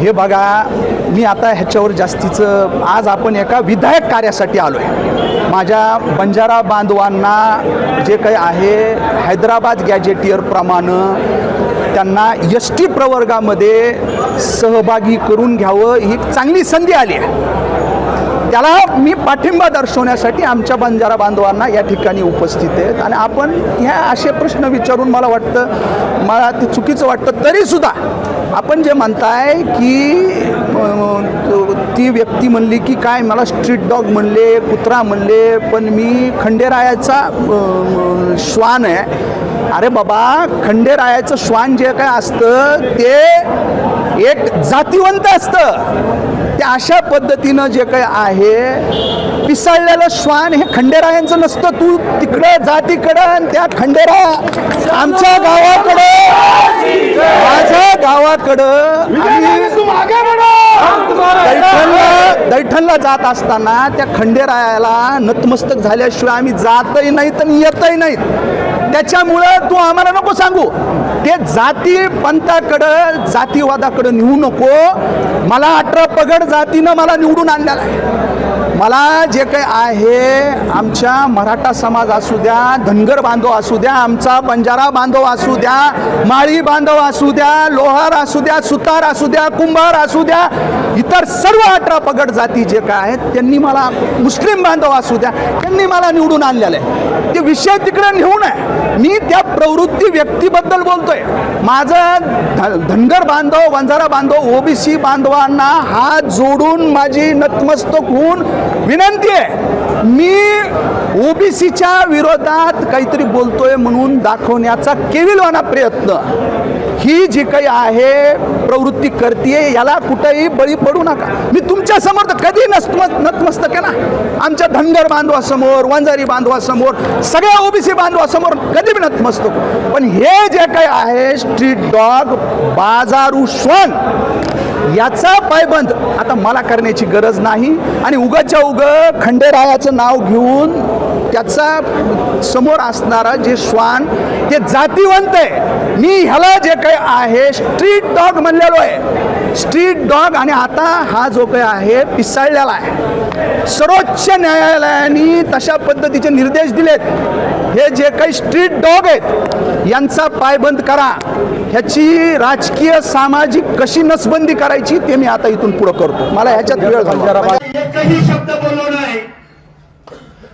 हे बघा मी आता ह्याच्यावर जास्तीचं आज आपण एका विधायक कार्यासाठी आलो आहे माझ्या बंजारा बांधवांना जे काही आहे हैदराबाद गॅजेटियरप्रमाणे त्यांना एस टी प्रवर्गामध्ये सहभागी करून घ्यावं ही एक चांगली संधी आली आहे. त्याला मी पाठिंबा दर्शवण्यासाठी आमच्या बंजारा बांधवांना या ठिकाणी उपस्थित आहेत आणि आपण ह्या असे प्रश्न विचारून मला वाटतं मला ते चुकीचं वाटतं तरीसुद्धा आपण जे म्हणताय की ती व्यक्ती म्हणली की काय मला स्ट्रीट डॉग म्हणले कुत्रा म्हणले पण मी खंडेरायाचा श्वान आहे. अरे बाबा खंडेरायाचं श्वान जे काय असतं ते एक जातीवंत असतं. ते अशा पद्धतीनं जे काही आहे पिसाळलेलं श्वान हे खंडेरायांचं नसतं. तू तिकडं जा तिकडं आणि त्या खंडेरा आमच्या गावाकडे. गावाकडं दैठणला दैठणला जात असताना त्या खंडेरायाला नतमस्तक झाल्याशिवाय आम्ही जातही नाहीत आणि येतही नाहीत. त्याच्यामुळं तू आम्हाला नको सांगू. ते जाती पंथाकडं जातीवादाकडं नेऊ नको. मला अठरा पगड जातीनं मला निवडून आणलेला आहे. मला जे काही आहे आमच्या मराठा समाज असू द्या धनगर बांधव असू द्या आमचा बंजारा बांधव असू द्या माळी बांधव असू द्या लोहार असू द्या सुतार असू द्या कुंभार असू द्या इतर सर्व अठरा पगड जाती जे काय आहेत त्यांनी मला मुस्लिम बांधव असू द्या त्यांनी मला निवडून आणलेलं आहे. ते विषय तिकडे नेऊ नये. मी त्या प्रवृत्ती व्यक्तीबद्दल बोलतोय. माझं धनगर बांधव वंजारा बांधव ओबीसी बांधवांना हात जोडून माझी नतमस्तक होऊन विनंती आहे. मी ओबीसीच्या विरोधात काहीतरी बोलतोय म्हणून दाखवण्याचा केविलवाना प्रयत्न. ही जी काही आहे प्रवृत्ती करते याला कुठेही बळी पडू नका. मी तुमच्यासमोर तर कधी नतमस्त नतमस्तक आहे ना? आमच्या धनगर बांधवासमोर वंजारी बांधवासमोर सगळ्या ओबीसी बांधवासमोर कधी बी नतमस्तक. पण हे जे काही आहे स्ट्रीट डॉग बाजारू श्वान याचा पायबंद आता मला करण्याची गरज नाही. आणि उगाच्या उग खंडेरायाचं नाव घेऊन त्याचा समोर असणारा जे श्वान ते जातीवंत आहे. मी ह्याला जे काही आहे स्ट्रीट डॉग म्हणलेलो आहे. स्ट्रीट डॉग आणि आता हा जो काही आहे पिसाळलेला आहे. सर्वोच्च न्यायालयाने तशा पद्धतीचे निर्देश दिलेत. हे जे काही स्ट्रीट डॉग आहेत यांचा पायबंद करा. ह्याची राजकीय सामाजिक कशी नसबंदी करायची ते मी आता इथून पुढे करतो. मला ह्याच्यात वेळ. एकही शब्द बोललो नाही.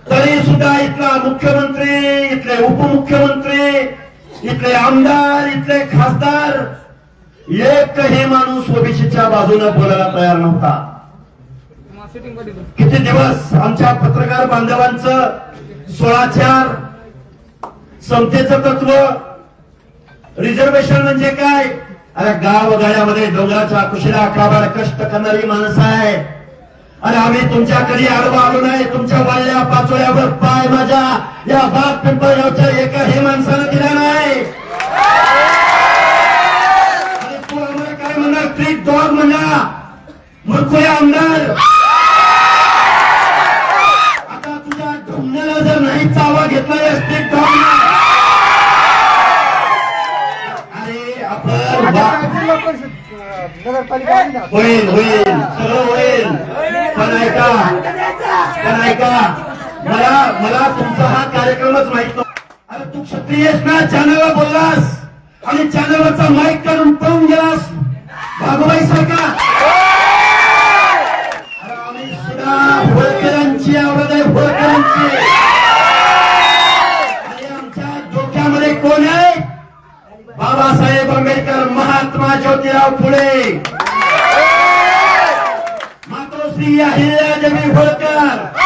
तरी सुद्धा इथला मुख्यमंत्री इथले उपमुख्यमंत्री इथले आमदार इथले खासदार एकही माणूस ओबीसीच्या बाजूने बोलायला तयार नव्हता. किती दिवस आमच्या पत्रकार बांधवांचं सोळा चार समतेचं तत्व. रिझर्वेशन म्हणजे काय? अरे गाव गाड्यामध्ये डोंगराच्या कुशीला काबाड कष्ट करणारी माणसं आहे. अरे आम्ही तुमच्या कधी आडवा आलो नाही? तुमच्या वाळल्या पाचोळ्यावर पाय माझ्या. या बाग पिंपळगावच्या एकाही माणसानं दिला नाही. तू आम्हाला काय म्हणणार? ट्रीट डॉग म्हणा. मूर्खोया आमदार बा- होईल होईल सगळं होईल. पण ऐका पण ऐका मला मला तुमचा हा कार्यक्रमच माहीत नव्हता. अरे तू क्षत्रिय आहेस ना? चॅनलला बोललास. आणि चॅनलवरचा माईक काढून ज्योतिराव फुले मातोश्री अहिल्यादेवी होळकर.